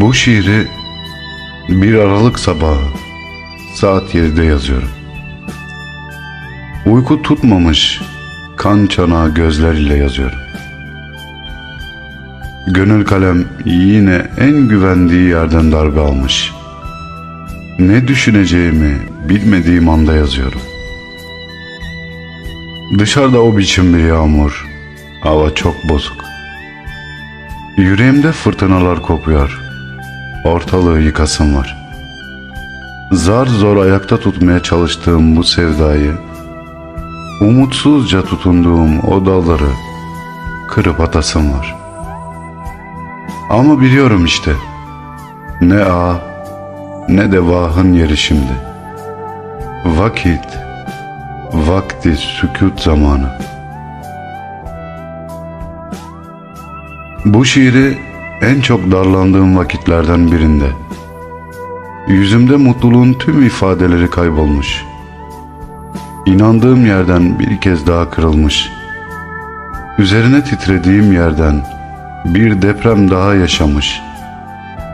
Bu şiiri bir Aralık sabahı saat 7'de yazıyorum. Uyku tutmamış kan çanağı gözleriyle yazıyorum. Gönül kalem yine en güvendiği yerden darbe almış. Ne düşüneceğimi bilmediğim anda yazıyorum. Dışarıda o biçim bir yağmur. Hava çok bozuk. Yüreğimde fırtınalar kopuyor. Ortalığı yıkasım var. Zar zor ayakta tutmaya çalıştığım bu sevdayı, umutsuzca tutunduğum o dalları kırıp atasım var. Ama biliyorum işte, ne a ne de vahın yeri şimdi. Vakit, vakti sükut zamanı. Bu şiiri en çok darlandığım vakitlerden birinde. Yüzümde mutluluğun tüm ifadeleri kaybolmuş. İnandığım yerden bir kez daha kırılmış. Üzerine titrediğim yerden bir deprem daha yaşamış.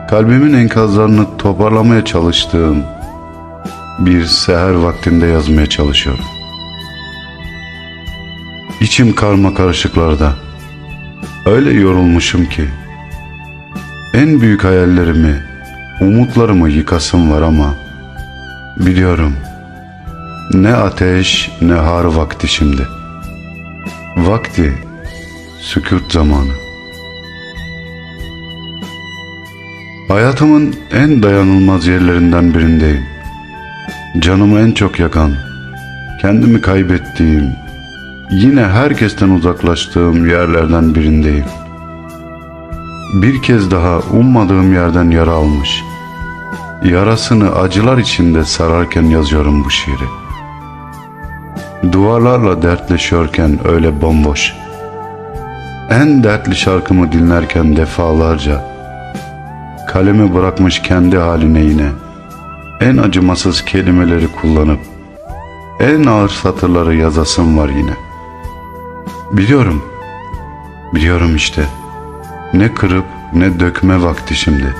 Kalbimin enkazlarını toparlamaya çalıştığım bir seher vaktinde yazmaya çalışıyorum. İçim karma karışıklarda. Öyle yorulmuşum ki en büyük hayallerimi, umutlarımı yıkasım var ama biliyorum ne ateş ne har vakti şimdi. Vakti sükut zamanı. Hayatımın en dayanılmaz yerlerinden birindeyim. Canımı en çok yakan, kendimi kaybettiğim, yine herkesten uzaklaştığım yerlerden birindeyim. Bir kez daha ummadığım yerden yara almış. Yarasını acılar içinde sararken yazıyorum bu şiiri. Duvarlarla dertleşiyorken öyle bomboş. En dertli şarkımı dinlerken defalarca kalemi bırakmış kendi haline yine en acımasız kelimeleri kullanıp en ağır satırları yazasım var yine. Biliyorum, biliyorum işte. Ne kırıp ne dökme vakti şimdi.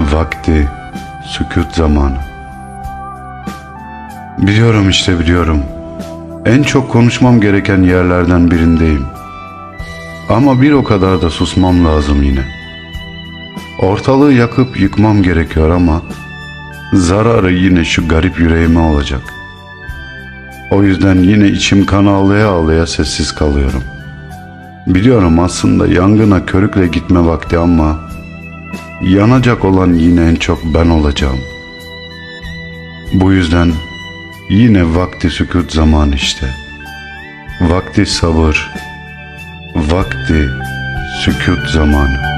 Vakti, sükut zamanı. Biliyorum işte biliyorum. En çok konuşmam gereken yerlerden birindeyim. Ama bir o kadar da susmam lazım yine. Ortalığı yakıp yıkmam gerekiyor ama zararı yine şu garip yüreğime olacak. O yüzden yine içim kan ağlaya ağlaya sessiz kalıyorum. Biliyorum aslında yangına körükle gitme vakti ama yanacak olan yine en çok ben olacağım. Bu yüzden yine vakti sükut zaman işte. Vakti sabır, vakti sükut zamanı.